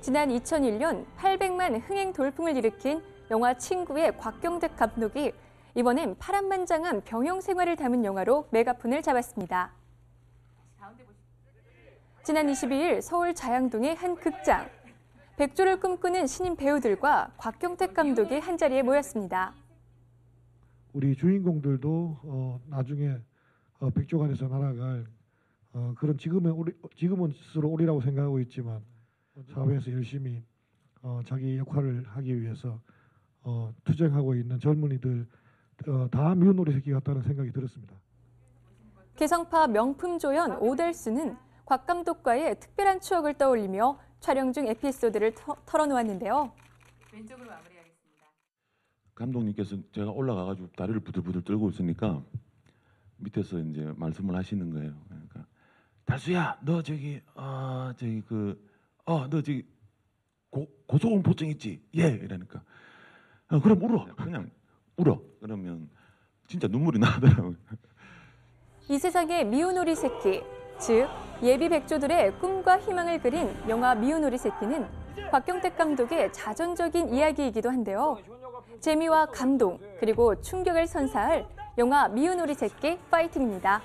지난 2001년 800만 흥행 돌풍을 일으킨 영화 친구의 곽경택 감독이 이번엔 파란만장한 병영 생활을 담은 영화로 메가폰을 잡았습니다. 지난 22일 서울 자양동의 한 극장. 백조를 꿈꾸는 신인 배우들과 곽경택 감독이 한자리에 모였습니다. 우리 주인공들도 어, 나중에 어, 백조관에서 날아갈 어, 그런 지금은 우리, 지금은 스스로 오리라고 생각하고 있지만 사회에서 열심히 어, 자기 역할을 하기 위해서 어, 투쟁하고 있는 젊은이들 어, 다 미운 오리 새끼 같다는 생각이 들었습니다. 개성파 명품 조연 오달수는 곽 감독과의 특별한 추억을 떠올리며 촬영 중 에피소드를 터, 털어놓았는데요. 왼쪽으로 마무리하겠습니다. 감독님께서 제가 올라가가지고 다리를 부들부들 떨고 있으니까 밑에서 이제 말씀을 하시는 거예요. 그러니까 달수야, 너 저기 어 저기 그 어너 저기 고, 고소공포증 있지? 예, 이러니까 어, 그럼 울어, 그냥 울어. 그러면 진짜 눈물이 나더라고요. 이 세상의 미운 오리 새끼, 즉 예비 백조들의 꿈과 희망을 그린 영화 미운 오리 새끼는 곽경택 감독의 자전적인 이야기이기도 한데요. 재미와 감동 그리고 충격을 선사할 영화 미운 오리 새끼 파이팅입니다.